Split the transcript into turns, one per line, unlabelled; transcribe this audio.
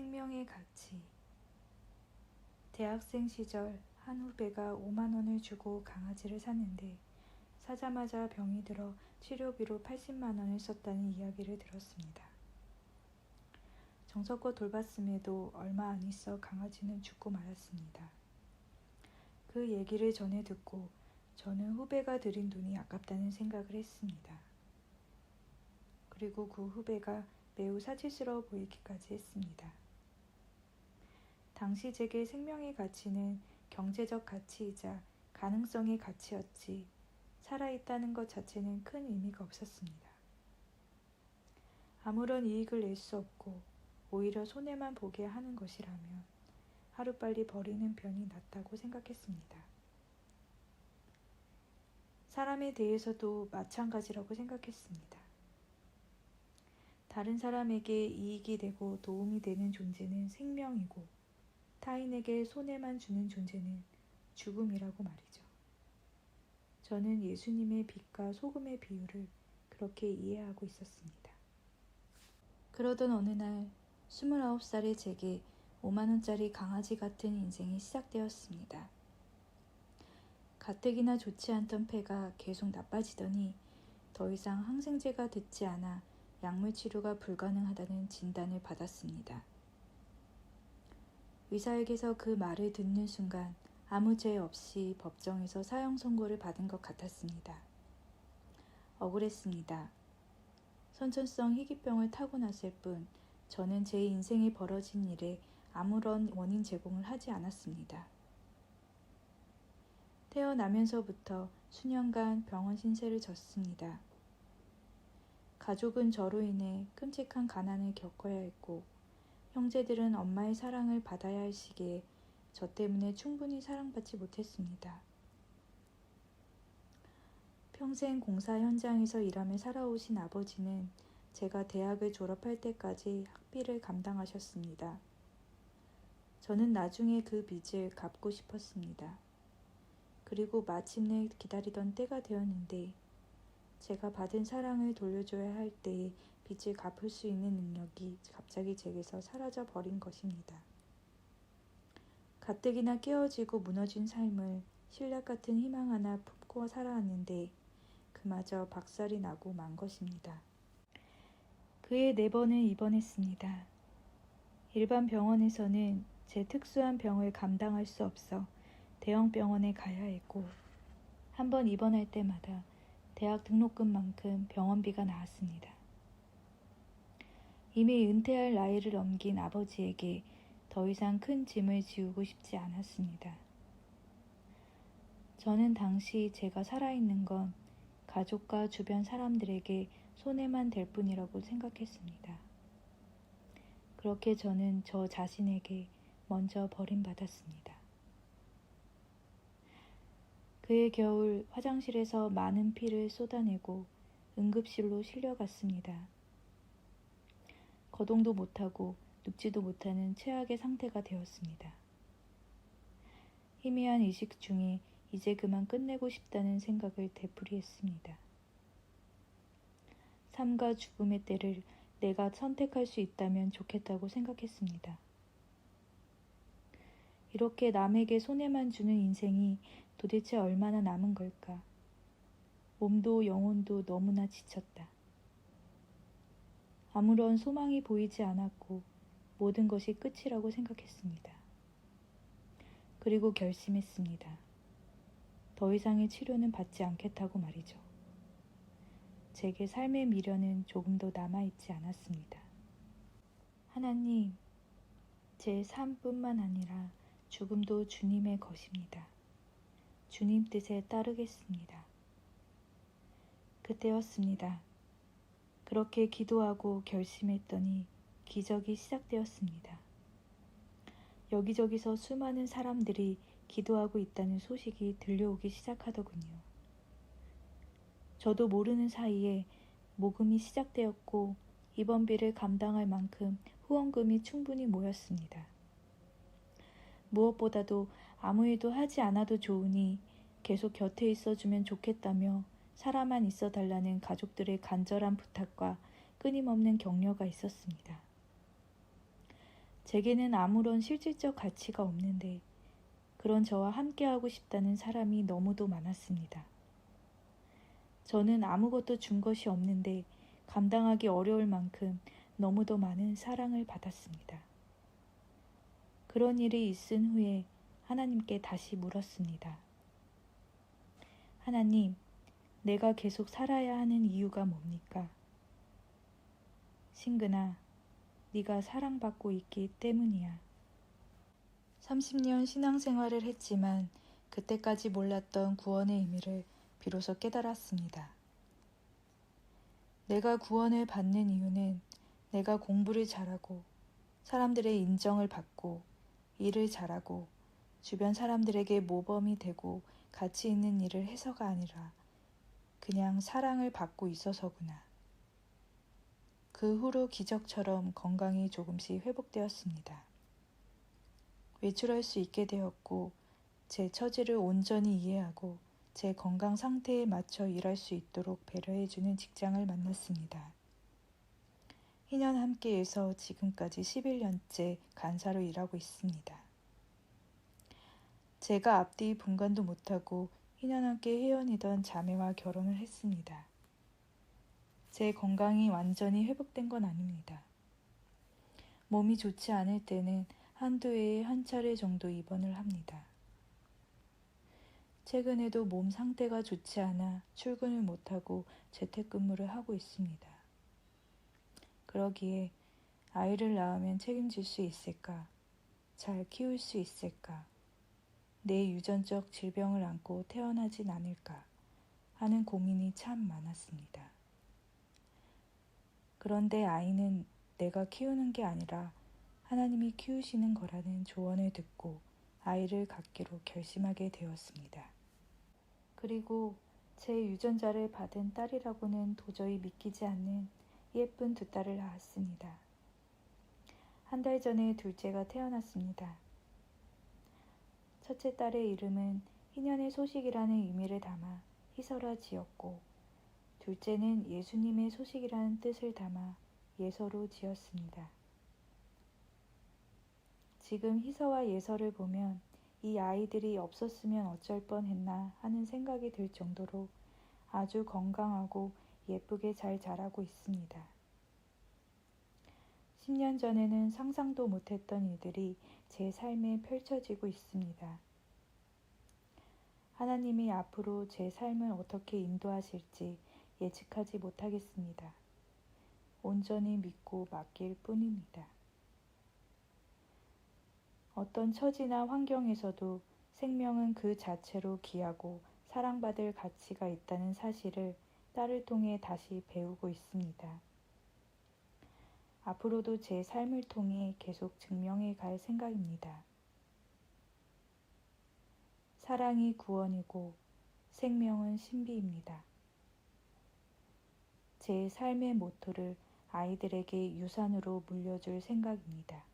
생명의 가치 대학생 시절 한 후배가 5만 원을 주고 강아지를 샀는데 사자마자 병이 들어 치료비로 80만 원을 썼다는 이야기를 들었습니다. 정성껏 돌봤음에도 얼마 안 있어 강아지는 죽고 말았습니다. 그 얘기를 전해 듣고 저는 후배가 들인 돈이 아깝다는 생각을 했습니다. 그리고 그 후배가 매우 사치스러워 보이기까지 했습니다. 당시 제게 생명의 가치는 경제적 가치이자 가능성의 가치였지 살아있다는 것 자체는 큰 의미가 없었습니다. 아무런 이익을 낼 수 없고 오히려 손해만 보게 하는 것이라면 하루빨리 버리는 편이 낫다고 생각했습니다. 사람에 대해서도 마찬가지라고 생각했습니다. 다른 사람에게 이익이 되고 도움이 되는 존재는 생명이고 타인에게 손해만 주는 존재는 죽음이라고 말이죠. 저는 예수님의 빛과 소금의 비유를 그렇게 이해하고 있었습니다. 그러던 어느 날 29살의 제게 5만원짜리 강아지 같은 인생이 시작되었습니다. 가뜩이나 좋지 않던 폐가 계속 나빠지더니 더 이상 항생제가 듣지 않아 약물 치료가 불가능하다는 진단을 받았습니다. 의사에게서 그 말을 듣는 순간 아무 죄 없이 법정에서 사형 선고를 받은 것 같았습니다. 억울했습니다. 선천성 희귀병을 타고났을 뿐 저는 제 인생에 벌어진 일에 아무런 원인 제공을 하지 않았습니다. 태어나면서부터 수년간 병원 신세를 졌습니다. 가족은 저로 인해 끔찍한 가난을 겪어야 했고, 형제들은 엄마의 사랑을 받아야 할 시기에 저 때문에 충분히 사랑받지 못했습니다. 평생 공사 현장에서 일하며 살아오신 아버지는 제가 대학을 졸업할 때까지 학비를 감당하셨습니다. 저는 나중에 그 빚을 갚고 싶었습니다. 그리고 마침내 기다리던 때가 되었는데 제가 받은 사랑을 돌려줘야 할 때에 빚을 갚을 수 있는 능력이 갑자기 제게서 사라져 버린 것입니다. 가뜩이나 깨어지고 무너진 삶을 신략 같은 희망 하나 품고 살아왔는데 그마저 박살이 나고 만 것입니다. 그의 네 번을 입원했습니다. 일반 병원에서는 제 특수한 병을 감당할 수 없어 대형 병원에 가야 했고 한 번 입원할 때마다 대학 등록금만큼 병원비가 나왔습니다. 이미 은퇴할 나이를 넘긴 아버지에게 더 이상 큰 짐을 지우고 싶지 않았습니다. 저는 당시 제가 살아있는 건 가족과 주변 사람들에게 손해만 될 뿐이라고 생각했습니다. 그렇게 저는 저 자신에게 먼저 버림받았습니다. 그해 겨울 화장실에서 많은 피를 쏟아내고 응급실로 실려갔습니다. 거동도 못하고 눕지도 못하는 최악의 상태가 되었습니다. 희미한 의식 중에 이제 그만 끝내고 싶다는 생각을 되풀이했습니다. 삶과 죽음의 때를 내가 선택할 수 있다면 좋겠다고 생각했습니다. 이렇게 남에게 손해만 주는 인생이 도대체 얼마나 남은 걸까? 몸도 영혼도 너무나 지쳤다. 아무런 소망이 보이지 않았고 모든 것이 끝이라고 생각했습니다. 그리고 결심했습니다. 더 이상의 치료는 받지 않겠다고 말이죠. 제게 삶의 미련은 조금도 남아있지 않았습니다. 하나님, 제 삶뿐만 아니라 죽음도 주님의 것입니다. 주님 뜻에 따르겠습니다. 그때였습니다. 그렇게 기도하고 결심했더니 기적이 시작되었습니다. 여기저기서 수많은 사람들이 기도하고 있다는 소식이 들려오기 시작하더군요. 저도 모르는 사이에 모금이 시작되었고 입원비를 감당할 만큼 후원금이 충분히 모였습니다. 무엇보다도 아무 일도 하지 않아도 좋으니 계속 곁에 있어주면 좋겠다며 살아만 있어 달라는 가족들의 간절한 부탁과 끊임없는 격려가 있었습니다. 제게는 아무런 실질적 가치가 없는데 그런 저와 함께하고 싶다는 사람이 너무도 많았습니다. 저는 아무것도 준 것이 없는데 감당하기 어려울 만큼 너무도 많은 사랑을 받았습니다. 그런 일이 있은 후에 하나님께 다시 물었습니다. 하나님, 내가 계속 살아야 하는 이유가 뭡니까? 신근아, 네가 사랑받고 있기 때문이야. 30년 신앙생활을 했지만 그때까지 몰랐던 구원의 의미를 비로소 깨달았습니다. 내가 구원을 받는 이유는 내가 공부를 잘하고 사람들의 인정을 받고 일을 잘하고 주변 사람들에게 모범이 되고 가치 있는 일을 해서가 아니라 그냥 사랑을 받고 있어서구나. 그 후로 기적처럼 건강이 조금씩 회복되었습니다. 외출할 수 있게 되었고 제 처지를 온전히 이해하고 제 건강 상태에 맞춰 일할 수 있도록 배려해주는 직장을 만났습니다. 2년 함께해서 지금까지 11년째 간사로 일하고 있습니다. 제가 앞뒤 분간도 못하고 2년 함께 회원이던 자매와 결혼을 했습니다. 제 건강이 완전히 회복된 건 아닙니다. 몸이 좋지 않을 때는 한두 해에 한 차례 정도 입원을 합니다. 최근에도 몸 상태가 좋지 않아 출근을 못하고 재택근무를 하고 있습니다. 그러기에 아이를 낳으면 책임질 수 있을까? 잘 키울 수 있을까? 내 유전적 질병을 안고 태어나진 않을까? 하는 고민이 참 많았습니다. 그런데 아이는 내가 키우는 게 아니라 하나님이 키우시는 거라는 조언을 듣고 아이를 갖기로 결심하게 되었습니다. 그리고 제 유전자를 받은 딸이라고는 도저히 믿기지 않는 예쁜 두 딸을 낳았습니다. 한 달 전에 둘째가 태어났습니다. 첫째 딸의 이름은 희년의 소식이라는 의미를 담아 희설아 지었고, 둘째는 예수님의 소식이라는 뜻을 담아 예서로 지었습니다. 지금 희서와 예서를 보면 이 아이들이 없었으면 어쩔 뻔 했나 하는 생각이 들 정도로 아주 건강하고 예쁘게 잘 자라고 있습니다. 10년 전에는 상상도 못했던 일들이 제 삶에 펼쳐지고 있습니다. 하나님이 앞으로 제 삶을 어떻게 인도하실지 예측하지 못하겠습니다. 온전히 믿고 맡길 뿐입니다. 어떤 처지나 환경에서도 생명은 그 자체로 귀하고 사랑받을 가치가 있다는 사실을 딸을 통해 다시 배우고 있습니다. 앞으로도 제 삶을 통해 계속 증명해 갈 생각입니다. 사랑이 구원이고 생명은 신비입니다. 제 삶의 모토를 아이들에게 유산으로 물려줄 생각입니다.